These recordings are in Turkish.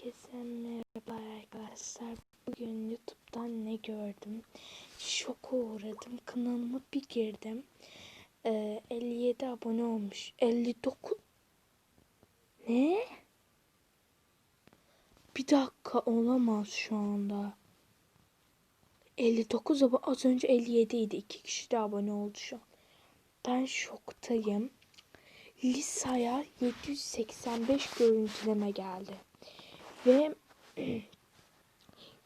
Herkese merhaba arkadaşlar. Bugün YouTube'dan ne gördüm? Şoka uğradım. Kanalıma bir girdim. Ee, 57 abone olmuş. 59 Ne? Bir dakika olamaz şu anda. 59 abone. Az önce 57 idi. İki kişi de abone oldu şu an. Ben şoktayım. Lisa'ya 785 görüntüleme geldi. Ve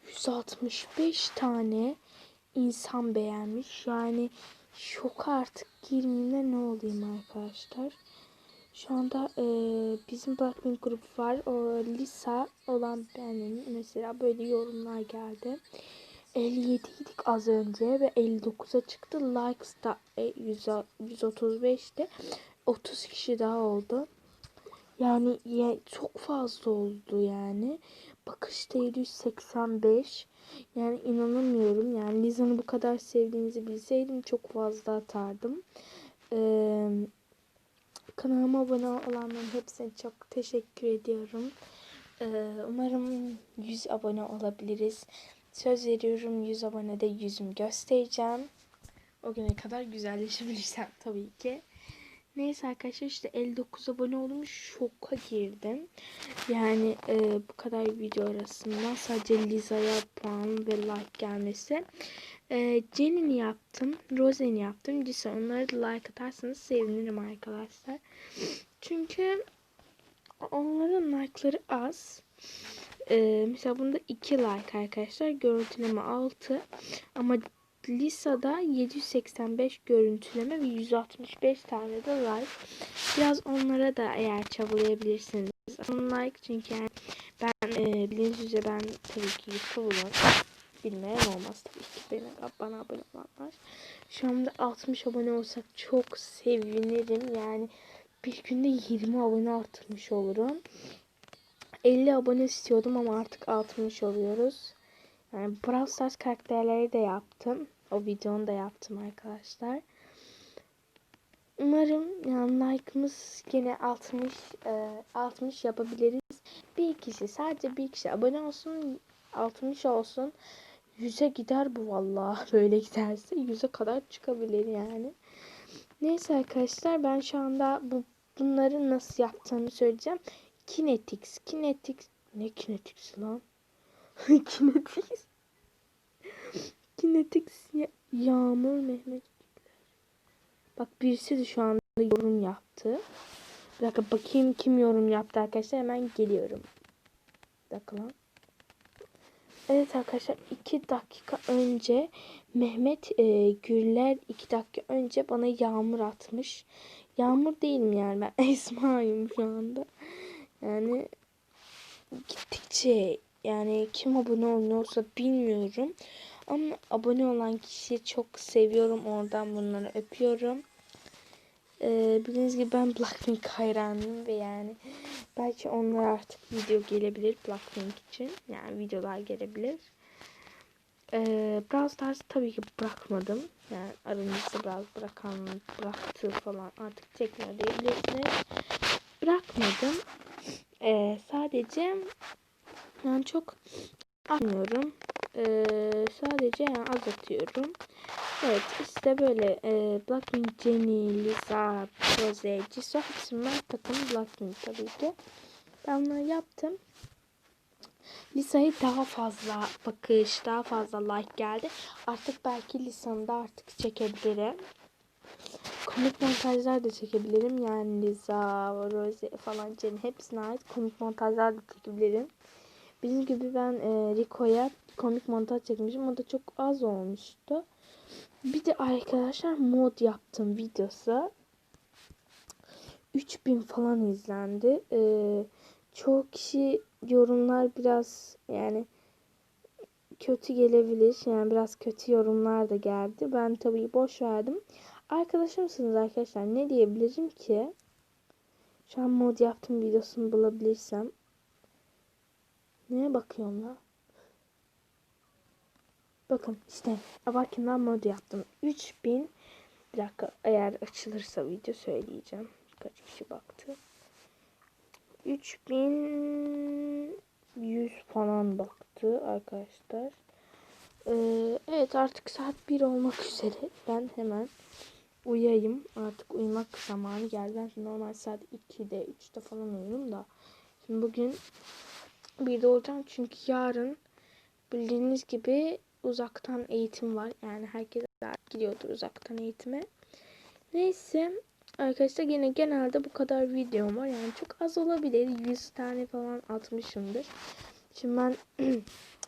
165 tane insan beğenmiş. Yani şoka artık girmeyeyim ne olayım arkadaşlar. Şu anda e, bizim Blackpink grubu var. O Lisa olan benim mesela böyle yorumlar geldi. 57 idik az önce ve 59'a çıktı. Likes da e, 100, 135'ti. 30 kişi daha oldu. Yani ya, çok fazla oldu yani. Bakışta 785. Yani inanamıyorum. Yani Liza'nı bu kadar sevdiğinizi bilseydim çok fazla atardım. Ee, kanalıma abone olanların hepsine çok teşekkür ediyorum. Ee, umarım 100 abone olabiliriz. Söz veriyorum 100 abonede yüzümü göstereceğim. O güne kadar güzelleşebilirsem tabii ki. Neyse arkadaşlar işte 59 abone oldum. Şoka girdim. Yani e, bu kadar video arasında sadece Liza'ya puan ve like gelmesi. E, Jenny'ni yaptım. Rose'ni yaptım. Lisa onlara da like atarsanız sevinirim arkadaşlar. Çünkü onların like'ları az. E, mesela bunda 2 like arkadaşlar. Görüntüleme 6. Ama Lisa'da 785 görüntüleme ve 165 tane de like. Biraz onlara da eğer çabalayabilirsiniz. Like çünkü yani ben e, bildiğiniz üzere ben tabii ki YouTube'um. Bilmeyen olmaz tabii ki beni, bana abone olanlar. Şu anda 60 abone olsak çok sevinirim. Yani bir günde 20 abone arttırmış olurum. 50 abone istiyordum ama artık 60 oluyoruz. Yani Brawl Stars karakterleri de yaptım. O videonu da yaptım arkadaşlar. Umarım yani like'ımız yine 60 e, 60 yapabiliriz. Bir kişi sadece bir kişi abone olsun 60 olsun. 100'e gider bu vallahi böyle giderse 100'e kadar çıkabilir yani. Neyse arkadaşlar ben şu anda bu bunları nasıl yaptığını söyleyeceğim. Kinetics, Kinetics ne Kinetics lan? Kinetics Kinetics ya Yağmur Mehmet Bak birisi de şu anda yorum yaptı. Bir dakika bakayım kim yorum yaptı arkadaşlar. Hemen geliyorum. Bir dakika lan. Evet arkadaşlar 2 dakika önce Mehmet e, Güller 2 dakika önce bana yağmur atmış. Yağmur değilim yani ben Esma'yım şu anda. Yani gittikçe yani kim abone olmuyorsa bilmiyorum. Ama abone olan kişiyi çok seviyorum. Oradan bunları öpüyorum. Ee, bildiğiniz gibi ben Blackpink hayranıyım ve yani belki onlar artık video gelebilir Blackpink için. Yani videolar gelebilir. Ee, Brawl Stars tabii ki bırakmadım. Yani aranızda biraz bırakan bıraktığı falan artık tekrar diyebilirsiniz. Bırakmadım. Ee, sadece yani çok atmıyorum. Ee, sadece yani az atıyorum. Evet işte böyle e, Blackpink, Jennie, Lisa, Rose, Jisoo hepsi ben takım Blackpink tabii ki. Ben bunları yaptım. Lisa'yı daha fazla bakış, daha fazla like geldi. Artık belki Lisa'nı da artık çekebilirim. Komik montajlar da çekebilirim. Yani Lisa, Rose falan Jennie hepsine ait komik montajlar da çekebilirim. Bizim gibi ben e, Rico'ya komik montaj çekmişim. O da çok az olmuştu. Bir de arkadaşlar mod yaptım videosu. 3000 falan izlendi. Ee, çoğu kişi yorumlar biraz yani kötü gelebilir. Yani biraz kötü yorumlar da geldi. Ben tabii boş verdim. Arkadaşımsınız arkadaşlar. Ne diyebilirim ki? Şu an mod yaptım videosunu bulabilirsem. Neye bakıyorum la? Bakın işte Abakin'den mod yaptım. 3000 bir dakika eğer açılırsa video söyleyeceğim. Kaç kişi baktı. 3100 falan baktı arkadaşlar. Ee, evet artık saat 1 olmak üzere. Ben hemen uyuyayım. Artık uyumak zamanı geldi. Ben normal saat 2'de 3'te falan uyurum da. Şimdi bugün 1'de olacağım çünkü yarın bildiğiniz gibi uzaktan eğitim var. Yani herkes gidiyordur uzaktan eğitime. Neyse arkadaşlar yine genelde bu kadar videom var. Yani çok az olabilir. 100 tane falan atmışımdır. Şimdi ben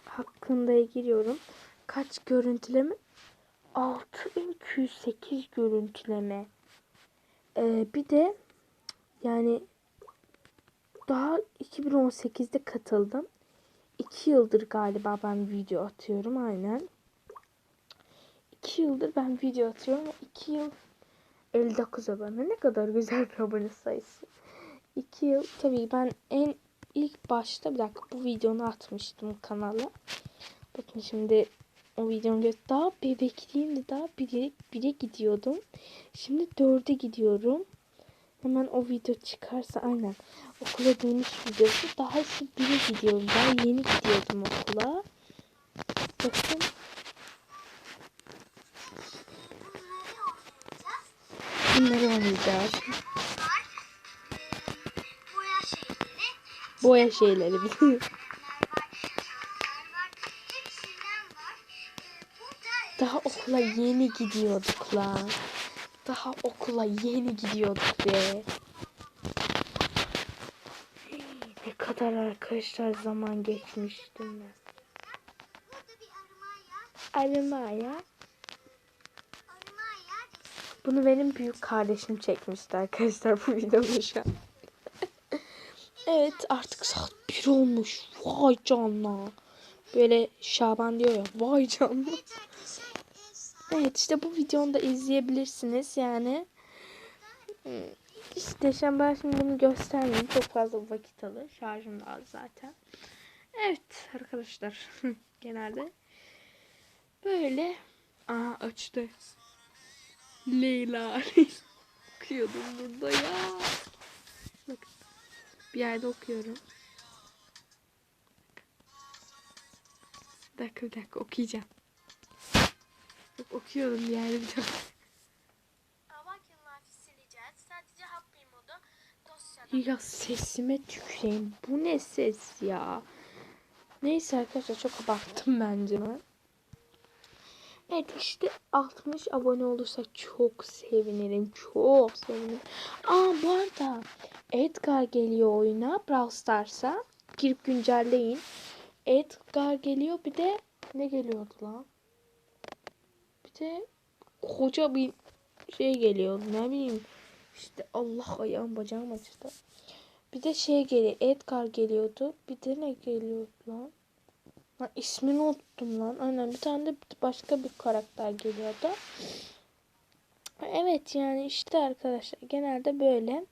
hakkında giriyorum. Kaç görüntüleme? 6208 görüntüleme. Ee, bir de yani daha 2018'de katıldım. 2 yıldır galiba ben video atıyorum aynen. 2 yıldır ben video atıyorum. 2 yıl 59 abone. Ne kadar güzel bir abone sayısı. 2 yıl tabii ben en ilk başta bir dakika bu videonu atmıştım kanala. Bakın şimdi o videomu gö- daha bebekliğimde daha bire, bire gidiyordum. Şimdi dörde gidiyorum. Hemen o video çıkarsa aynen okula dönüş videosu daha işte bire gidiyorum. Daha yeni gidiyordum okula. Bakın bunları oynayacağız. Boya şeyleri, Daha okula yeni gidiyorduk lan. Daha okula yeni gidiyorduk be. Ne kadar arkadaşlar zaman ya. Arıma yer. Bunu benim büyük kardeşim çekmişti arkadaşlar bu videomu şu an. evet artık saat 1 olmuş. Vay canına. Böyle Şaban diyor ya vay canına. Evet işte bu videonu da izleyebilirsiniz yani. Hmm, İşte ben şimdi bunu göstermeyeyim. Çok fazla vakit alır. Şarjım da az zaten. Evet arkadaşlar. Genelde böyle. Aa açtı. Leyla. Okuyordum burada ya. Bak. Bir yerde okuyorum. Bir dakika bir dakika okuyacağım. Sadece happy modu dosyada. Ya sesime tüküreyim. Bu ne ses ya? Neyse arkadaşlar çok abarttım bence ben. Evet işte 60 abone olursak çok sevinirim. Çok sevinirim. Aa bu arada Edgar geliyor oyuna Brawl Stars'a. Girip güncelleyin. Edgar geliyor bir de ne geliyordu lan? De koca bir şey geliyor. Ne bileyim. İşte Allah ayağım bacağım acıdı. Bir de şey geliyor. Edgar geliyordu. Bir de ne geliyordu lan? Lan ismini unuttum lan. Aynen bir tane de başka bir karakter geliyordu. Evet yani işte arkadaşlar genelde böyle.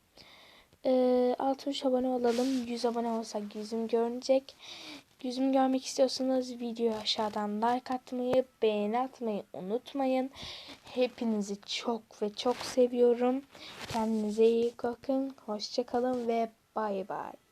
Ee, 60 abone olalım. 100 abone olsak yüzüm görünecek. Yüzümü görmek istiyorsanız videoyu aşağıdan like atmayı, beğeni atmayı unutmayın. Hepinizi çok ve çok seviyorum. Kendinize iyi bakın. Hoşçakalın ve bay bay.